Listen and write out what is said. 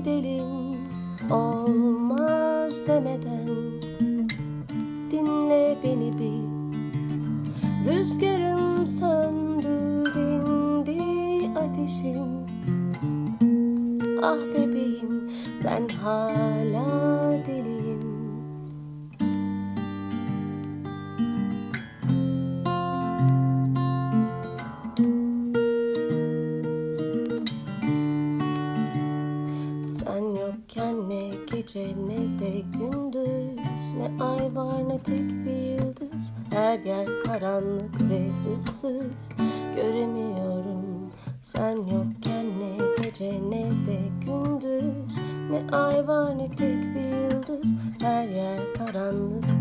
gidelim olmaz demeden. Dinle beni bir. Rüzgarım söndü dindi ateşim. Ah bebeğim ben hala deliyim Sen yokken ne gece ne de gündüz Ne ay var ne tek bir yıldız. Her yer karanlık ve ıssız Göremiyorum. Sen yokken ne gece ne de gündüz Ne ay var ne tek bir yıldız. Her yer karanlık